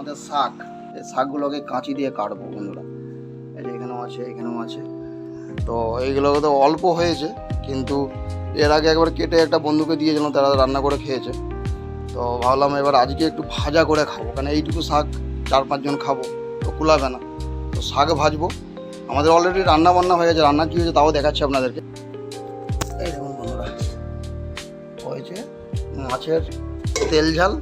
আমাদের শাক, এই শাকগুলোকে কাঁচি দিয়ে কাটবো বন্ধুরা। এই যে এখানেও আছে এখানেও আছে। তো এইগুলো তো অল্প হয়েছে, কিন্তু এর আগে একবার কেটে একটা বন্ধুকে দিয়েছিলাম, তারা রান্না করে খেয়েছে। তো ভাবলাম এবার আজকে একটু ভাজা করে খাব, কারণ এইটুকু শাক চার পাঁচজন খাব, তো কুলাবে না। তো শাক ভাজবো। আমাদের অলরেডি রান্না বান্না হয়ে গেছে, রান্না কী হয়েছে তাও দেখাচ্ছি আপনাদেরকে। এই দেখুন বন্ধুরা, হয়েছে মাছের তেল ঝাল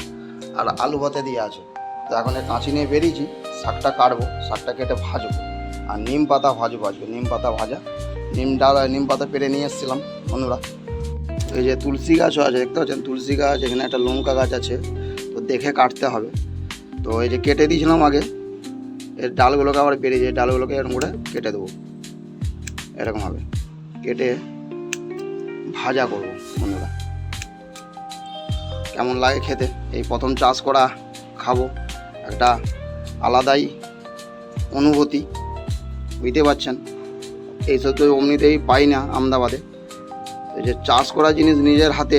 আর আলু ভাতে দিয়ে আছে। তো এখন কাঁচি নিয়ে বেরিয়েছি, শাকটা কাটবো, শাকটা কেটে ভাজবো। আর নিম পাতা ভাজবো আজকে, নিম পাতা ভাজা। নিম ডাল, নিম পাতা পেরে নিয়ে এসেছিলাম বন্ধুরা। এই যে তুলসী গাছও আছে, দেখতে পাচ্ছেন? তুলসী গাছ, এখানে একটা লঙ্কা গাছ আছে, তো দেখে কাটতে হবে। তো এই যে কেটে দিয়েছিলাম আগে, এর ডালগুলোকে আবার বেরিয়ে যায় ডালগুলোকে এরকম করে কেটে দেবো। এরকম হবে। কেটে ভাজা করব বন্ধুরা। কেমন লাগে খেতে? এই প্রথম চাষ করা, খাব। একটা আলাদাই অনুভূতি, বুঝতে পারছেন? এইসব তো অমনিতেই পাই না আমদাবাদে। এই যে চাষ করা জিনিস নিজের হাতে,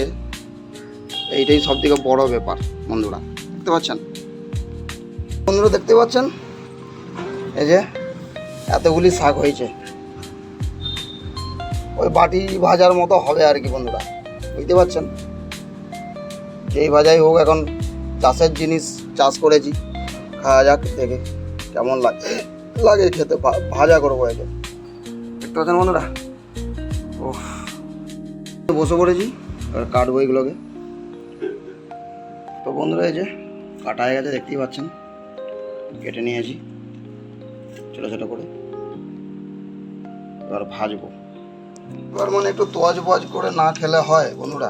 এইটাই সব থেকে বড় ব্যাপার বন্ধুরা, দেখতে পাচ্ছেন? বন্ধুরা, দেখতে পাচ্ছেন? এই যে এতগুলি শাক হয়েছে। ওই বাটি ভাজার মতো হবে আর কি বন্ধুরা, বুঝতে পারছেন? যেই ভাজাই হোক, এখন চাষের জিনিস, চাষ করেছি। খাওয়া যাক দেখে কেমন লাগে লাগে খেতে ভাজা করব একে দেখতে পাচ্ছেন বন্ধুরা? ও বসে পড়েছি, এবার কাটবো এগুলোকে। তো বন্ধুরা, এই যে কাটা হয়ে গেছে, দেখতেই পাচ্ছেন। কেটে নিয়েছি, ছোটো ছোটো করে। এবার ভাজবো। এবার মানে একটু তোয়াজ বোয়াজ করে না খেলে হয়, বন্ধুরা।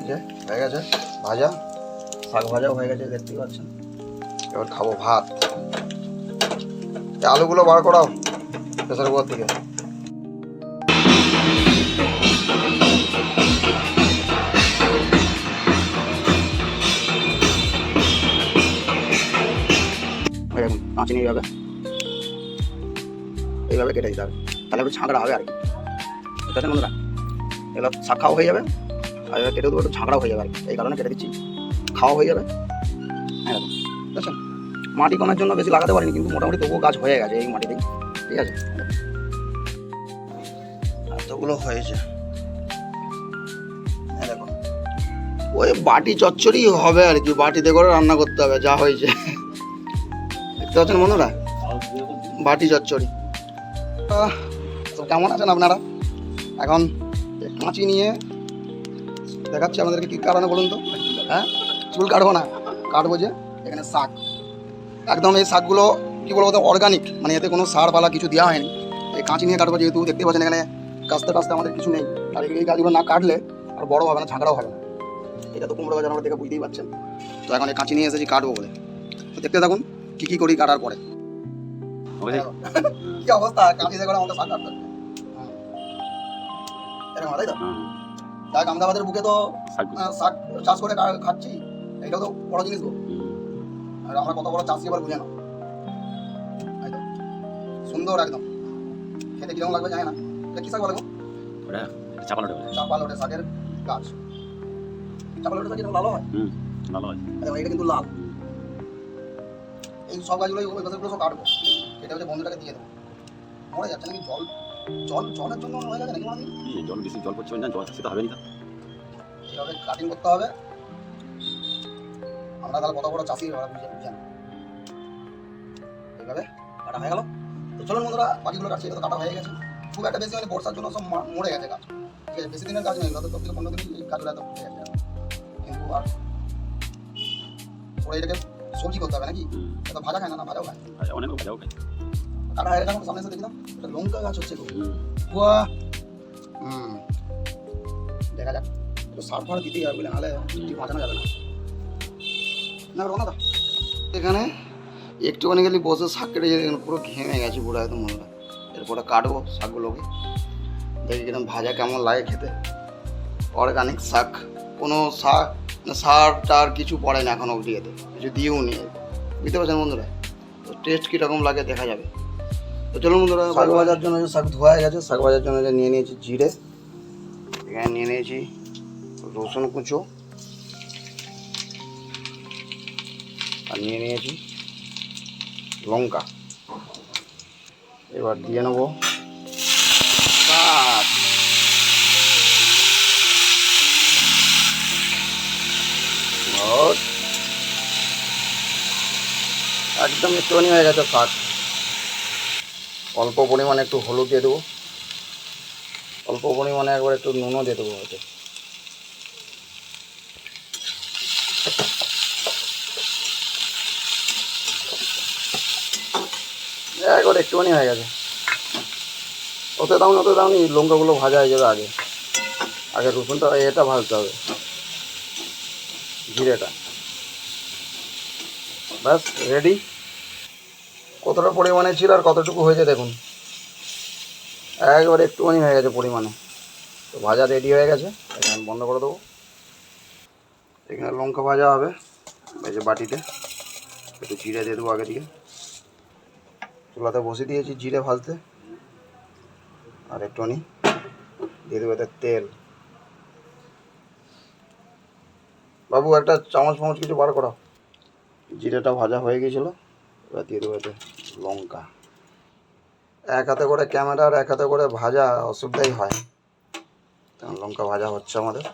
এই যে, হয়ে গেছে, ভাজা। শাক ভাজাও হয়ে গেছে, দেখতেই পাচ্ছেন। এবার খাব ভাত। আলুগুলো বার করাও প্রেসার কুকার থেকে। এরকম নিয়ে এইভাবে এইভাবে কেটে দিতে হবে। তাহলে একটু ছাঁকড়া হবে আর কি। বুঝতে পারছেন বন্ধুরা? এগুলো শাক খাওয়া হয়ে যাবে। আর এবার কেটে দেবো, একটু ঝাঁকড়াও হয়ে যাবে আর কি। এই কারণে কেটে দিচ্ছি। খাওয়া হয়ে যাবে। হ্যাঁ বুঝেছেন মাটি কমের জন্য বেশি লাগাতে পারিনি, কিন্তু মোটামুটি তবুও গাছ হয়ে গেছে এই মাটিতেই। ঠিক আছে? এতগুলো হয়েছে। এই ওই বাটি চচ্চড়ি হবে আর কি, বাটিতে করে রান্না করতে হবে, যা হয়েছে। দেখতে পাচ্ছেন বন্ধুরা? বাটি চচ্চড়ি। তো কেমন আছেন আপনারা? এখন কাঁচি নিয়ে দেখাচ্ছি আপনাদেরকে কী কারণে বলুন তো? হ্যাঁ? চুল কাটবো না, কাটবো যে এখানে শাক। একদম এই শাকগুলো কী বলব তো অর্গানিক মানে এতে কোনো সার পালা কিছু দেওয়া হয়নি। এই কাঁচি নিয়ে কাটবো যেহেতু দেখতে পাচ্ছেন এখানে কাস্তে কাস্তে আমাদের কিছু নেই। আর এই গাছগুলো না কাটলে আর বড় হবে না ঝাঁকড়াও হবে না। এটা তো কুমড়ো গাছ আমরা দেখে বুঝতেই পারছেন তো এখন এই কাঁচি নিয়ে এসেছি কাটবো বলে। তো দেখতে থাকুন কী কী করি কাটার পরে। কি অবস্থা? কাঁচি দিয়ে করে আমাদের শাক কাটতে। এরকম তাই তো? আমদাবাদের বুকে তো শাক চাষ করে খাচ্ছি। এটাও তো বড় জিনিস গো। আর আমরা কত বড় চাষি এবার বুঝে না সুন্দর একদম। খেতে কীরকম লাগবে জানি না। এটা কি শাক বলে গো? চাপা লোটে শাকের গাছ। চাপা লোটে শাক এরকম লাল হয়? দেখো, এটা কিন্তু লাল। এই সব গাছগুলো ওই গাছগুলো সব কাটবো। এটা হচ্ছে বন্ধুটাকে দিয়ে দেবো। মরে যাচ্ছে নাকি জল? জল জলের জন্য হয়ে যাচ্ছে নাকি মানে জল বেশি জল পড়ছে না জল সেটা হবে না। এইভাবে কাটিং করতে হবে। আমরা তাহলে কত বড় চাষি ওরা বুঝে বুঝে এইভাবে কাটা হয়ে গেল। তো চলুন বন্ধুরা বাকিগুলো কাটছি এটা তো কাটা হয়ে গেছে। খুব একটা বেশি মানে বর্ষার জন্য সব মরে গেছে গাছ। ঠিক আছে বেশি দিনের গাছ নেই তো থেকে পনেরো দিন গাছগুলো এত উঠে গেছে। কিন্তু আর ওরা এটাকে সবজি করতে হবে নাকি? এটা ভাজা খায় না না ভাজাও খায়? অনেক ভাজাও খায়। কাটা হয়ে গেছে সামনে এসে দেখলাম এটা লঙ্কা গাছ হচ্ছে বাহ হুম। দেখা যাক একটু সার ফার দিতেই হবে নাহলে বাঁচানো যাবে না। না এখানে একটুখানি গেলে বসে শাক কেটে যেতে পুরো ঘেমে গেছে পুরো একদম মনটা। এরপরে কাটবো শাকগুলোকে। দেখি কীরকম ভাজা কেমন লাগে খেতে। অর্গানিক শাক। কোনো শাক সার টার কিছু পড়ে না এখন অবধি এতে। কিছু দিয়েও নি। বুঝতে পারছেন বন্ধুরা? তো টেস্ট কীরকম লাগে দেখা যাবে। তো চলুন বন্ধুরা শাক ভাজার জন্য যে শাক ধোয়া গেছে শাক ভাজার জন্য যে নিয়ে নিয়েছি জিরে। এখানে নিয়ে নিয়েছি রসুন কুচো। আর নিয়ে নিয়েছি। লঙ্কা। এবার দিয়ে নেব কাঠ. একদম একটুখানি হয়ে গেছে শাক অল্প পরিমাণে একটু হলুদ দিয়ে দেবো। অল্প পরিমাণে একবার একটু নুনও দিয়ে দেবো হয়তো। একবার একটুখানি হয়ে গেছে। ওতে দাও না, ওতে দাও নি, লঙ্কাগুলো ভাজা হয়ে যাবে আগে। আগে রসুনটা, এটা ভাজতে হবে। জিরেটা। ব্যাস রেডি কতটা পরিমাণে ছিল আর কতটুকু হয়েছে দেখুন। একবার একটুখানি হয়ে গেছে পরিমাণে। তো ভাজা রেডি হয়ে গেছে এখানে বন্ধ করে দেবো। এখানে লঙ্কা ভাজা হবে, এই যে বাটিতে। একটু জিরে দিয়ে দেবো আগে দিয়ে চুলাতে বসে দিয়েছি জিরে ভাজতে। আর একটুখানি দিয়ে দেবো এতে তেল। বাবু, একটা চামচ ফামচ কিছু বার করা জিরেটা ভাজা হয়ে গিয়েছিল এবার দিয়ে দেবো এতে লঙ্কা। এক হাতে করে ক্যামেরা আর এক হাতে করে ভাজা অসুবিধাই হয়। লঙ্কা ভাজা হচ্ছে আমাদের।